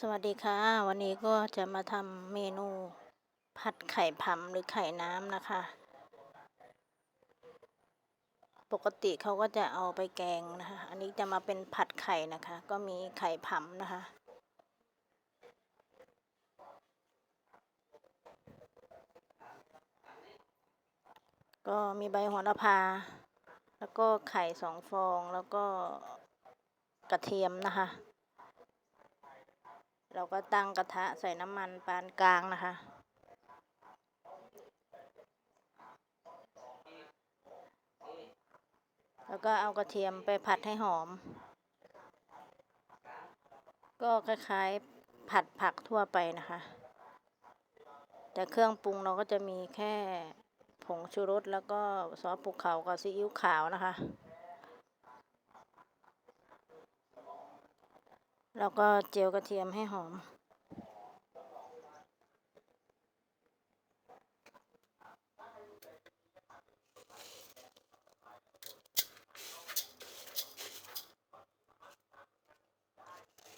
สวัสดีค่ะ วันนี้ก็จะมาทำเมนูผัดไข่ผำหรือไข่น้ำนะคะ ปกติเขาก็จะเอาไปแกงนะคะ อันนี้จะมาเป็นผัดไข่นะคะ ก็มีไข่ผำนะคะ ก็มีใบโหระพา แล้วก็ไข่สองฟองแล้วก็กระเทียมนะคะ เราก็ตั้งกระทะใส่น้ำมันปานกลางนะคะ แล้วก็เอากระเทียมไปผัดให้หอม ก็คล้ายๆผัดผักทั่วไปนะคะ แต่เครื่องปรุงเราก็จะมีแค่ผงชูรสแล้วก็ซอสปรุเขากับซีอิ๊วขาวนะคะ แล้วก็เจียวกระเทียมให้หอม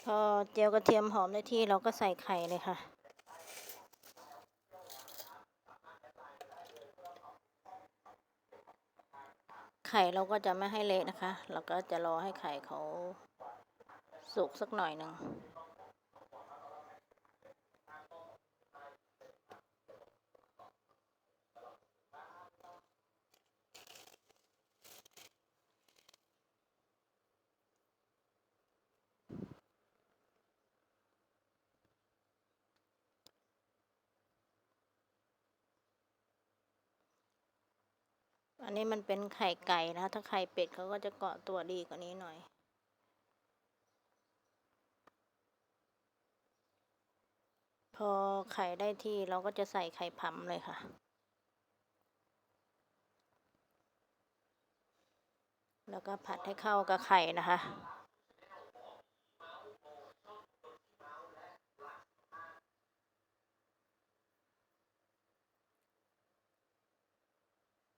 พอเจียวกระเทียมหอมได้ที่เราก็ใส่ไข่เลยค่ะไข่เราก็จะไม่ให้เละนะคะ เราก็จะรอให้ไข่เขา สุกสักหน่อยหนึ่งอันนี้มันเป็นไข่ไก่นะ ถ้าไข่เป็ดเขาก็จะเกาะตัวดีกว่านี้หน่อย พอไข่ได้ที่เราก็จะใส่ไข่ผำเลยค่ะ แล้วก็ผัดให้เข้ากับไข่นะคะ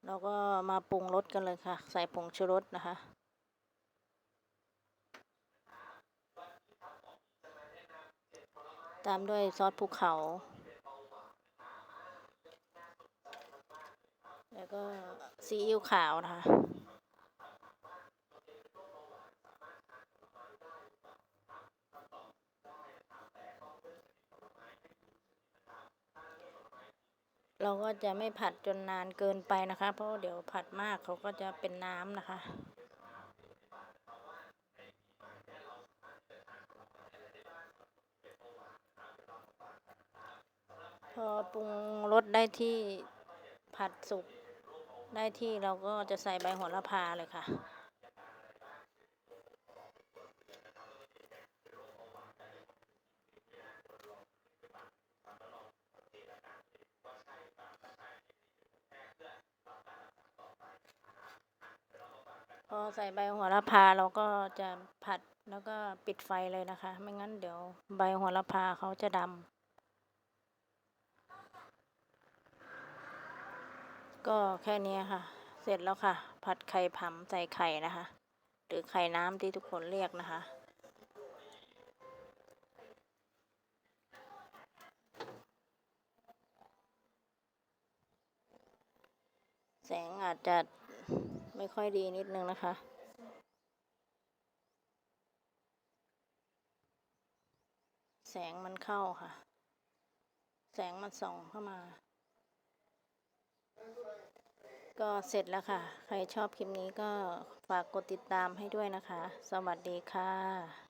เราก็มาปรุงรสกันเลยค่ะ ใส่ผงชูรสนะคะ ตามด้วยซอสภูเขา แล้วก็ซีอิ๊วขาวนะคะเราก็จะไม่ผัดจนนานเกินไปนะคะ เพราะเดี๋ยวผัดมากเขาก็จะเป็นน้ำนะคะ อปรุงรสได้ที่ผัดสุกได้ที่เราก็จะใส่ใบโหระพาเลยค่ะ พอใส่ใบโหระพาเราก็จะผัดแล้วก็ปิดไฟเลยนะคะ ไม่งั้นเดี๋ยวใบโหระพาเขาจะดำ ก็แค่นี้ค่ะ เสร็จแล้วค่ะ ผัดไข่ผำใส่ไข่นะคะ หรือไข่น้ำที่ทุกคนเรียกนะคะแสงอาจจะไม่ค่อยดีนิดนึงนะคะ แสงมันเข้าค่ะ แสงมันส่องเข้ามา ก็เสร็จแล้วค่ะ ใครชอบคลิปนี้ก็ฝากกดติดตามให้ด้วยนะคะ สวัสดีค่ะ